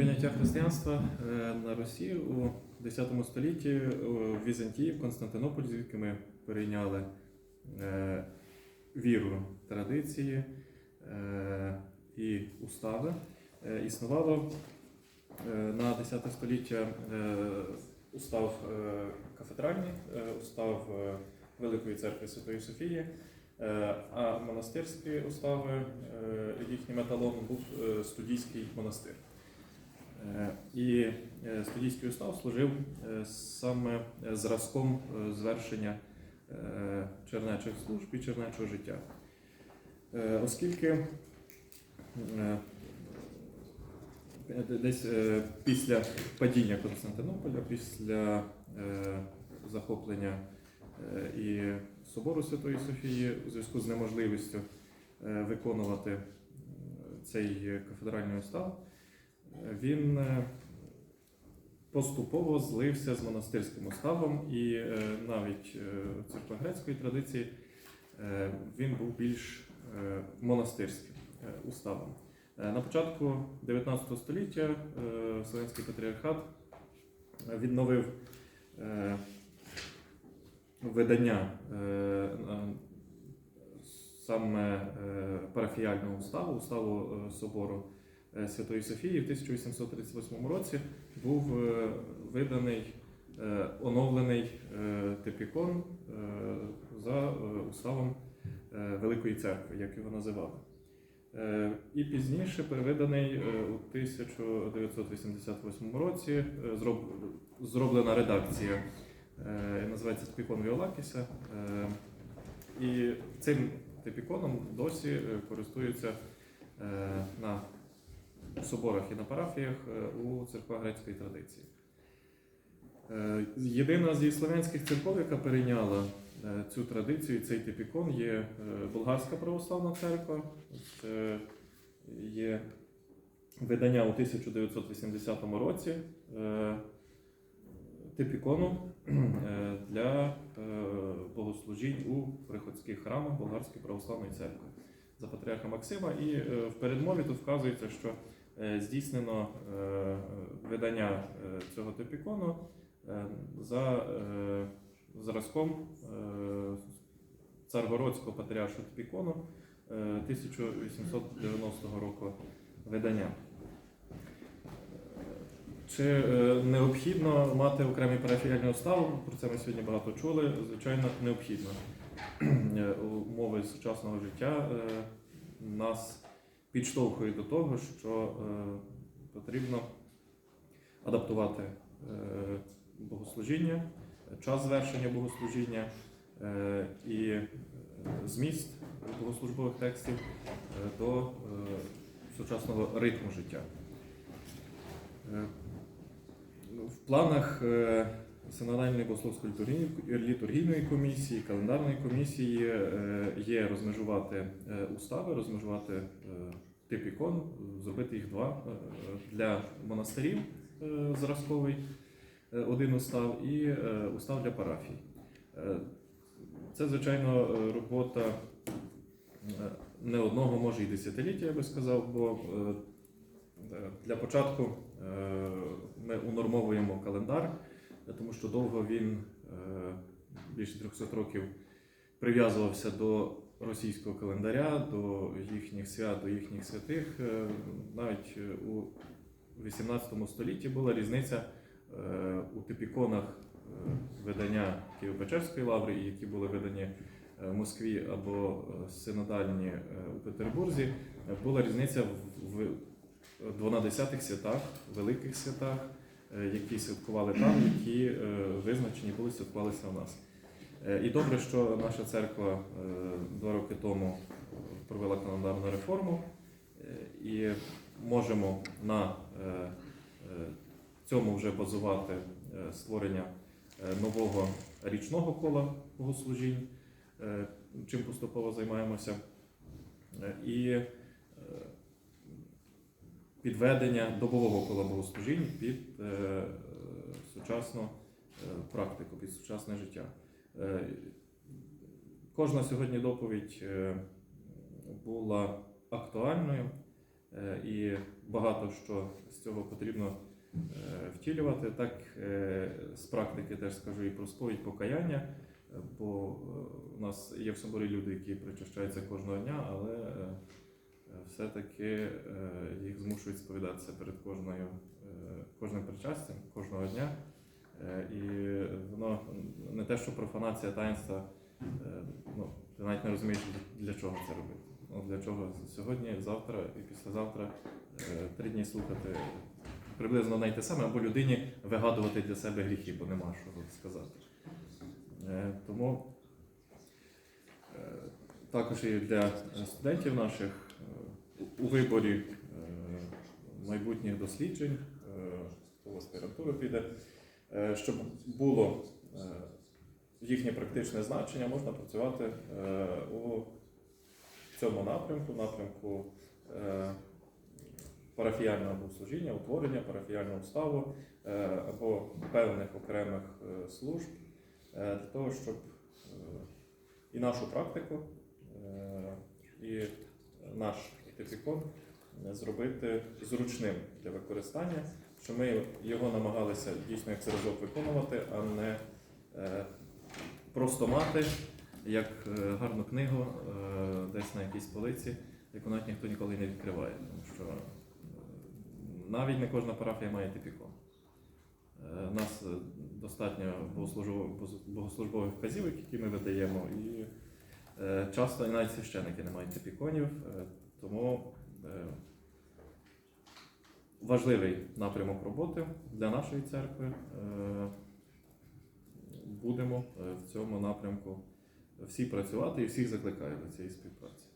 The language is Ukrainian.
прийняття християнства е, на Росії у X столітті в Візантії, в Константинополі, звідки ми перейняли е, віру, традиції е, і устави, існувало на X століття устав кафедральний, устав Великої церкви Святої Софії. А монастирські устави, їхнім еталоном був студійський монастир. Е, І е, студійський устав служив е, саме зразком звершення чернечих служб і чернечого життя. Оскільки десь після падіння Константинополя, після захоплення і собору Святої Софії у зв'язку з неможливістю виконувати цей кафедральний устав, він е, поступово злився з монастирським уставом, і е, навіть е, в церквогрецької традиції він був більш монастирським уставом. На початку 19 століття Вселенський патріархат відновив видання саме парафіяльного уставу, уставу собору Святої Софії в 1838 році був е, виданий е, оновлений е, типікон е, за е, уставом е, Великої церкви, як його називали. Е, І пізніше перевиданий е, у 1988 році е, зроблена редакція, е, називається Типікон Віолакіса. Е, І цим типіконом досі е, користуються е, на соборах і на парафіях е, у церквах грецької традиції. Е, Єдина зі слов'янських церков, яка перейняла е, цю традицію, цей типікон, є Болгарська православна церква. Це є видання у 1980 році типікону для богослужінь у приходських храмах Болгарської православної церкви за патріарха Максима. І в передмові тут вказується, що здійснено е, видання е, цього типікону е, за е, зразком е, царгородського патріаршого типікону е, 1890 року видання. Чи е, необхідно мати окремий парафіяльний устав? Про це ми сьогодні багато чули. Звичайно, необхідно. Е, Умови сучасного життя е, нас підштовхують до того, що е, потрібно адаптувати е, богослужіння, час звершення богослужіння е, і зміст богослужбових текстів до сучасного ритму життя. В планах Синодальної богословської літургійної- комісії, календарної комісії е, є розмежувати е, устави, розмежувати е, тип ікон, зробити їх два е, для монастирів е, зразковий, е, один устав і е, устав для парафій. Е, Це, звичайно, е, робота е, не одного, може і десятиліття, я би сказав, бо е, е, для початку е, ми унормовуємо календар, е, тому що довго він е, більше 300 років прив'язувався до російського календаря, до їхніх свят, до їхніх святих. Е, Навіть е, у 18 столітті була різниця е, у типіконах е, видання Києво-Печерської лаври, які були видані е, Москві або е, синодальні е, у Петербурзі. Е, Була різниця в в 12 святах, великих святах, е, які святкували там, які е, визначені були святкувалися у нас. Е, І добре, що наша церква е, два роки тому провела календарну реформу е, і можемо на е, е, цьому вже базувати е, створення е, нового річного кола богослужінь, е, чим поступово займаємося. Е, І е, підведення добового кола богослужінь під е, сучасну е, практику, під сучасне життя. Е, Кожна сьогодні доповідь е, була актуальною, е, і багато що з цього потрібно е, втілювати. Так з практики теж скажу і про сповідь покаяння, бо у нас є в соборі люди, які причащаються кожного дня, але все-таки е, їх змушують сповідатися перед кожною, е, кожним причастям, кожного дня. Е, І воно не те, що профанація таїнства, ну, ти навіть не розумієш, для чого це робити. Ну, для чого сьогодні, завтра і післязавтра три дні слухати приблизно одне те саме, або людині вигадувати для себе гріхи, бо нема що сказати. Е, Тому також і для студентів наших у виборі е, майбутніх досліджень, е, хто аспірантуру піде, е, щоб було їхнє практичне значення, можна працювати у цьому напрямку, напрямку парафіяльного богослужіння, утворення парафіяльного уставу або певних окремих служб для того, щоб і нашу практику, і наш типікон зробити зручним для використання, що ми його намагалися дійсно як разок виконувати, а не е, просто мати як е, гарну книгу е, десь на якійсь полиці, яку навіть ніхто ніколи не відкриває, тому що е, навіть не кожна парафія має типікон. Е, У нас е, достатньо богослужбових, вказівок, які ми видаємо, і е, часто навіть священики не мають типіконів, е, тому е, важливий напрямок роботи для нашої церкви. Е, Будемо е, в цьому напрямку всі працювати і всіх закликаю до цієї співпраці.